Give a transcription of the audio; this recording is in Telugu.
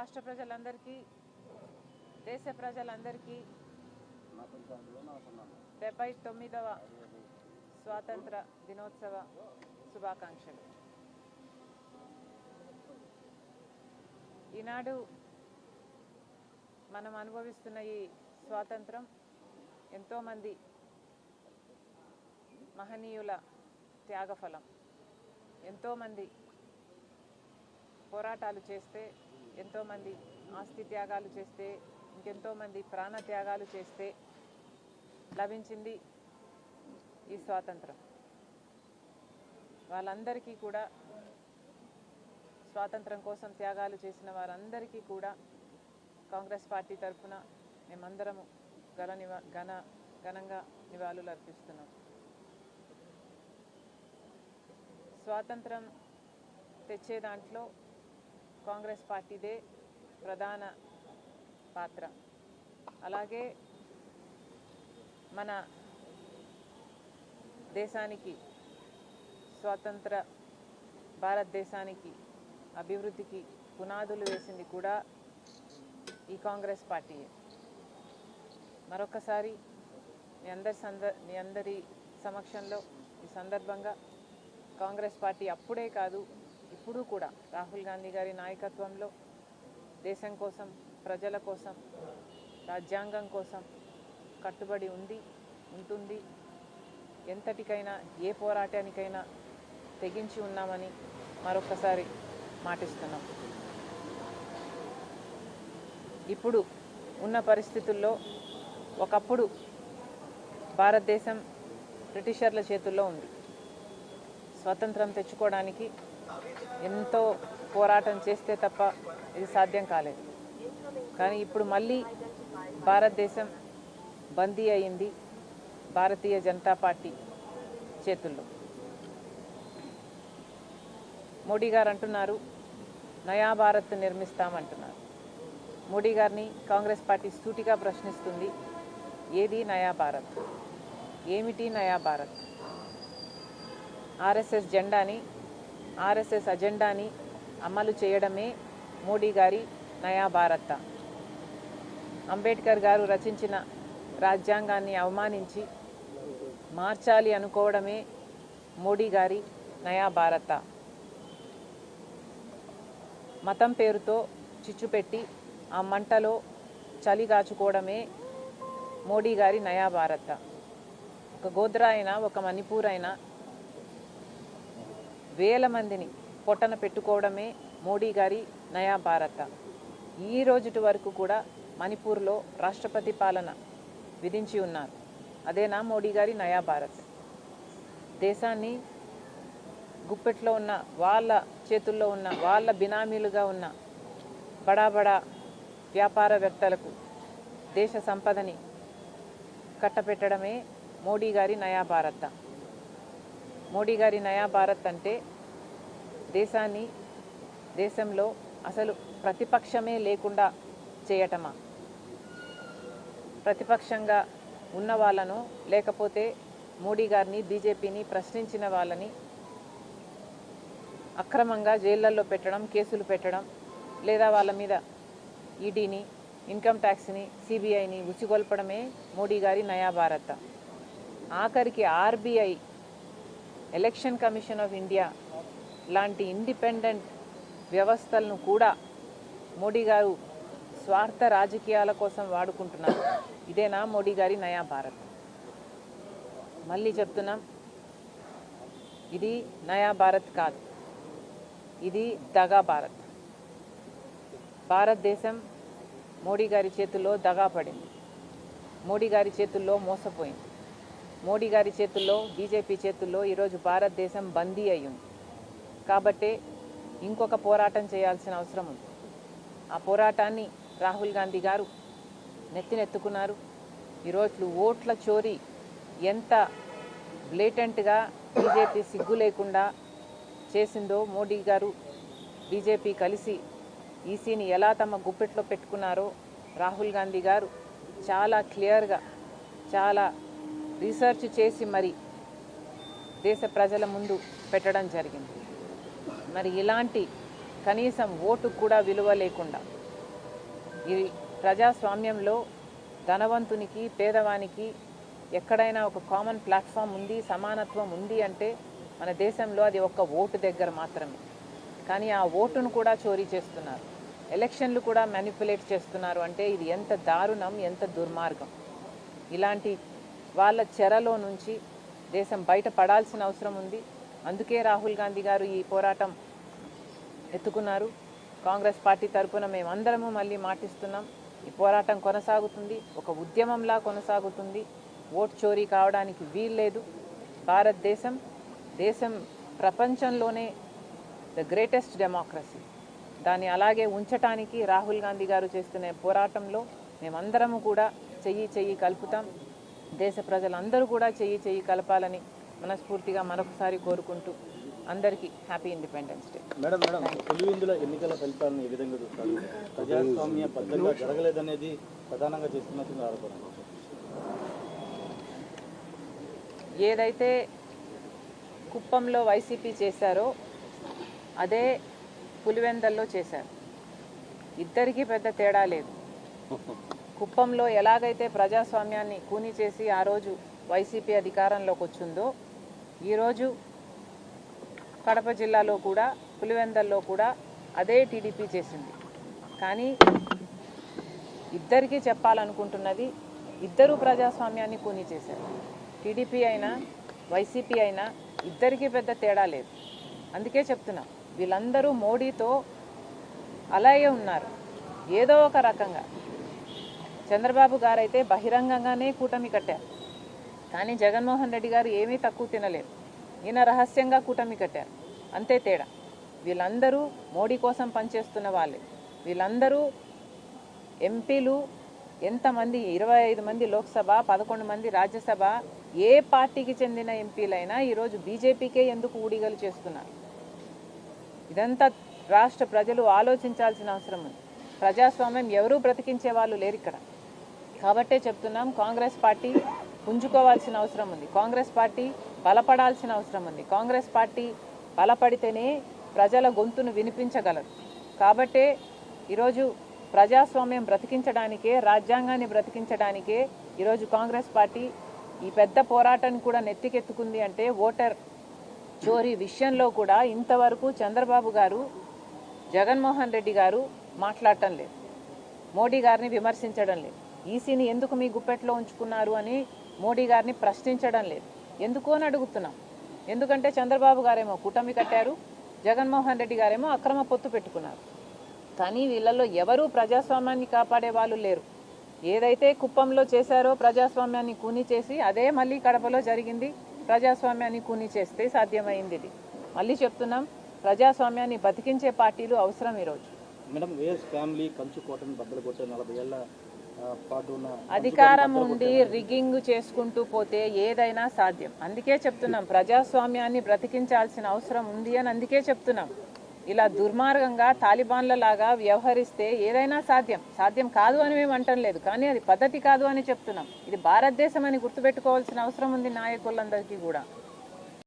రాష్ట్ర ప్రజలందరికీ దేశ ప్రజలందరికీ డెబ్బై తొమ్మిదవ స్వాతంత్ర దినోత్సవ శుభాకాంక్షలు. ఈనాడు మనం అనుభవిస్తున్న ఈ స్వాతంత్రం ఎంతోమంది మహనీయుల త్యాగఫలం. ఎంతోమంది పోరాటాలు చేస్తే ఎంతోమంది ఆస్తి త్యాగాలు చేస్తే ఇంకెంతోమంది ప్రాణ త్యాగాలు చేస్తే లభించింది ఈ స్వాతంత్రం. వాళ్ళందరికీ కూడా స్వాతంత్రం కోసం త్యాగాలు చేసిన వారందరికీ కూడా కాంగ్రెస్ పార్టీ తరఫున మేమందరము ఘన నివా ఘన ఘనంగా నివాళులు అర్పిస్తున్నాం. స్వాతంత్రం తెచ్చే దాంట్లో కాంగ్రెస్ పార్టీదే ప్రధాన పాత్ర. అలాగే మన దేశానికి స్వాతంత్ర భారతదేశానికి అభివృద్ధికి పునాదులు వేసింది కూడా ఈ కాంగ్రెస్ పార్టీయే. మరొకసారి మీ అందరి సంద మీ అందరి సమక్షంలో ఈ సందర్భంగా కాంగ్రెస్ పార్టీ అప్పుడే కాదు ఇప్పుడు కూడా రాహుల్ గాంధీ గారి నాయకత్వంలో దేశం కోసం ప్రజల కోసం రాజ్యాంగం కోసం కట్టుబడి ఉంది ఉంటుంది. ఎంతటికైనా ఏ పోరాటానికైనా తెగించి ఉన్నామని మరొకసారి మాటిస్తున్నాం. ఇప్పుడు ఉన్న పరిస్థితుల్లో ఒకప్పుడు భారతదేశం బ్రిటిషర్ల చేతుల్లో ఉంది. స్వతంత్రం తెచ్చుకోవడానికి ఎంతో పోరాటం చేస్తే తప్ప ఇది సాధ్యం కాలేదు. కానీ ఇప్పుడు మళ్ళీ భారతదేశం బందీ అయింది భారతీయ జనతా పార్టీ చేతుల్లో. మోడీ గారు అంటున్నారు నయా భారత్ నిర్మిస్తామంటున్నారు. మోడీ గారిని కాంగ్రెస్ పార్టీ సూటిగా ప్రశ్నిస్తుంది ఏది నయా భారత్? ఏమిటి నయా భారత్? ఆర్ఎస్ఎస్ జెండాని ఆర్ఎస్ఎస్ అజెండాని అమలు చేయడమే మోడీ గారి నయా భారత. అంబేద్కర్ గారు రచించిన రాజ్యాంగాన్ని అవమానించి మార్చాలి అనుకోవడమే మోడీ గారి నయా భారత. మతం పేరుతో చిచ్చుపెట్టి ఆ మంటలో చలిగాచుకోవడమే మోడీ గారి నయా భారత. ఒక గోద్రా అయినా ఒక మణిపూర్ అయినా వేల మందిని పొట్టన పెట్టుకోవడమే మోడీ గారి నయా భారత. ఈ రోజుటి వరకు కూడా మణిపూర్లో రాష్ట్రపతి పాలన విధించి ఉన్నారు. అదేనా మోడీ గారి నయా భారత్? దేశాన్ని గుప్పెట్లో ఉన్న వాళ్ళ చేతుల్లో ఉన్న వాళ్ళ బినామీలుగా ఉన్న బడా బడా వ్యాపారవేత్తలకు దేశ సంపదని కట్టపెట్టడమే మోడీ గారి నయా భారత్. మోడీ గారి నయా భారత్ అంటే దేశాన్ని దేశంలో అసలు ప్రతిపక్షమే లేకుండా చేయటమా? ప్రతిపక్షంగా ఉన్న వాళ్ళను లేకపోతే మోడీ గారిని బీజేపీని ప్రశ్నించిన వాళ్ళని అక్రమంగా జైళ్ళల్లో పెట్టడం కేసులు పెట్టడం లేదా వాళ్ళ మీద ఈడీని ఇన్కమ్ ట్యాక్స్ని సిబిఐని ఉచిగొల్పడమే మోడీ గారి నయా భారత. ఆఖరికి RBI election commission of India లాంటి ఇండిపెండెంట్ వ్యవస్థలను కూడా మోడీ గారు స్వార్థ రాజకీయాల కోసం వాడుకుంటున్నారు. ఇదేనా మోడీ గారి నయా భారత్? మళ్ళీ చెప్తున్నాం ఇది నయా భారత్ కాదు ఇది దగా భారత్. భారతదేశం మోడీ గారి చేతుల్లో దగా పడింది. మోడీ గారి చేతుల్లో మోసపోయింది. మోడీ గారి చేతుల్లో బీజేపీ చేతుల్లో ఈరోజు భారతదేశం బందీ అయ్యింది. కాబట్టి ఇంకొక పోరాటం చేయాల్సిన అవసరం ఉంది. ఆ పోరాటాన్ని రాహుల్ గాంధీ గారు నెత్తినెత్తుకున్నారు. ఈరోజు ఓట్ల చోరీ ఎంత బ్లేటెంట్గా బీజేపీ సిగ్గు లేకుండా చేసిందో మోడీ గారు బీజేపీ కలిసి ఈసీని ఎలా తమ గుప్పెట్లో పెట్టుకున్నారో రాహుల్ గాంధీ గారు చాలా క్లియర్గా చాలా రీసెర్చ్ చేసి మరి దేశ ప్రజల ముందు పెట్టడం జరిగింది. మరి ఇలాంటి కనీసం ఓటు కూడా విలువ లేకుండా ఇది ప్రజాస్వామ్యంలో ధనవంతునికి పేదవానికి ఎక్కడైనా ఒక కామన్ ప్లాట్ఫామ్ ఉంది సమానత్వం ఉంది అంటే మన దేశంలో అది ఒక్క ఓటు దగ్గర మాత్రమే. కానీ ఆ ఓటును కూడా చోరీ చేస్తున్నారు. ఎలక్షన్లు కూడా మ్యానిపులేట్ చేస్తున్నారు అంటే ఇది ఎంత దారుణం ఎంత దుర్మార్గం. ఇలాంటి వాళ్ళ చెరలో నుంచి దేశం బయట పడాల్సిన అవసరం ఉంది. అందుకే రాహుల్ గాంధీ గారు ఈ పోరాటం ఎత్తుకున్నారు. కాంగ్రెస్ పార్టీ తరఫున మేమందరము మళ్ళీ మాటిస్తున్నాం. ఈ పోరాటం కొనసాగుతుంది. ఒక ఉద్యమంలా కొనసాగుతుంది. ఓట్ చోరీ కావడానికి వీల్లేదు. భారతదేశం దేశం ప్రపంచంలోనే ద గ్రేటెస్ట్ డెమోక్రసీ దాన్ని అలాగే ఉంచటానికి రాహుల్ గాంధీ గారు చేస్తున్న పోరాటంలో మేమందరము కూడా చెయ్యి చెయ్యి కలుపుతాం. దేశ ప్రజలందరూ కూడా చెయ్యి చెయ్యి కలపాలని మనస్ఫూర్తిగా మరొకసారి కోరుకుంటూ అందరికీ happy independence day. Madam madam Pulivendula ఎన్నికల ఫలితాలను ఏ విధంగా చూస్తారు? ప్రజాస్వామ్య బద్దంగా జరగలేదనేది ప్రధానంగా చేస్తున్నట్టు ఆరోపణ ఏదైతే కుప్పంలో వైసీపీ చేశారో అదే పులివెందల్లో చేశారు. ఇద్దరికీ పెద్ద తేడా లేదు. కుప్పంలో ఎలాగైతే ప్రజాస్వామ్యాన్ని కూని చేసి ఆ రోజు వైసీపీ అధికారంలోకి వచ్చిందో ఈరోజు కడప జిల్లాలో కూడా పులివెందల్లో కూడా అదే టీడీపీ చేసింది. కానీ ఇద్దరికీ చెప్పాలనుకుంటున్నది ఇద్దరు ప్రజాస్వామ్యాన్ని కూని చేశారు. టీడీపీ అయినా వైసీపీ అయినా ఇద్దరికీ పెద్ద తేడా లేదు. అందుకే చెప్తున్నా వీళ్ళందరూ మోడీతో అలాగే ఉన్నారు. ఏదో ఒక రకంగా. చంద్రబాబు గారైతే బహిరంగంగానే కూటమి కట్టారు. కానీ జగన్మోహన్ రెడ్డి గారు ఏమీ తక్కువ తినలేరు ఈయన రహస్యంగా కూటమి కట్టారు. అంతే తేడా. వీళ్ళందరూ మోడీ కోసం పనిచేస్తున్న వాళ్ళే. వీళ్ళందరూ ఎంపీలు ఎంతమంది? ఇరవై ఐదు మంది లోక్సభ పదకొండు మంది రాజ్యసభ. ఏ పార్టీకి చెందిన ఎంపీలైనా ఈరోజు బీజేపీకే ఎందుకు ఊడిగలు చేస్తున్నారు? ఇదంతా రాష్ట్ర ప్రజలు ఆలోచించాల్సిన అవసరం ఉంది. ప్రజాస్వామ్యం ఎవరూ బ్రతికించే వాళ్ళు లేరు ఇక్కడ. కాబట్టే చెప్తున్నాం కాంగ్రెస్ పార్టీ పుంజుకోవాల్సిన అవసరం ఉంది. కాంగ్రెస్ పార్టీ బలపడాల్సిన అవసరం ఉంది. కాంగ్రెస్ పార్టీ బలపడితేనే ప్రజల గొంతును వినిపించగలరు. కాబట్టే ఈరోజు ప్రజాస్వామ్యం బ్రతికించడానికే రాజ్యాంగాన్ని బ్రతికించడానికే ఈరోజు కాంగ్రెస్ పార్టీ ఈ పెద్ద పోరాటాన్ని కూడా నెత్తికెత్తుకుంది అంటే ఓటర్ చోరీ విషయంలో కూడా ఇంతవరకు చంద్రబాబు గారు జగన్మోహన్ రెడ్డి గారు మాట్లాడటం లేదు. మోడీ గారిని విమర్శించడం లేదు. ఈసీని ఎందుకు మీ గుప్పెట్లో ఉంచుకున్నారు అని మోడీ గారిని ప్రశ్నించడం లేదు. ఎందుకు అని అడుగుతున్నాం. ఎందుకంటే చంద్రబాబు గారేమో కూటమి కట్టారు జగన్మోహన్ రెడ్డి గారేమో అక్రమ పొత్తు పెట్టుకున్నారు. కానీ వీళ్ళల్లో ఎవరూ ప్రజాస్వామ్యాన్ని కాపాడే వాళ్ళు లేరు. ఏదైతే కుప్పంలో చేశారో ప్రజాస్వామ్యాన్ని కూని చేసి అదే మళ్ళీ కడపలో జరిగింది ప్రజాస్వామ్యాన్ని కూని చేస్తే సాధ్యమైంది ఇది. మళ్ళీ చెప్తున్నాం ప్రజాస్వామ్యాన్ని బతికించే పార్టీలు అవసరం ఈరోజు. మేడం వేస్ ఫ్యామిలీ కంచు కోటను బద్దలు కొట్టే నలభై ఏళ్ళ అధికారం ఉండి రిగింగ్ చేసుకుంటూ పోతే ఏదైనా సాధ్యం. అందుకే చెప్తున్నాం ప్రజాస్వామ్యాన్ని బ్రతికించాల్సిన అవసరం ఉంది అని అందుకే చెప్తున్నాం. ఇలా దుర్మార్గంగా తాలిబాన్ల లాగా వ్యవహరిస్తే ఏదైనా సాధ్యం. సాధ్యం కాదు అని మేము అంటం లేదు కానీ అది పద్ధతి కాదు అని చెప్తున్నాం. ఇది భారతదేశం అని గుర్తుపెట్టుకోవాల్సిన అవసరం ఉంది నాయకులందరికీ కూడా.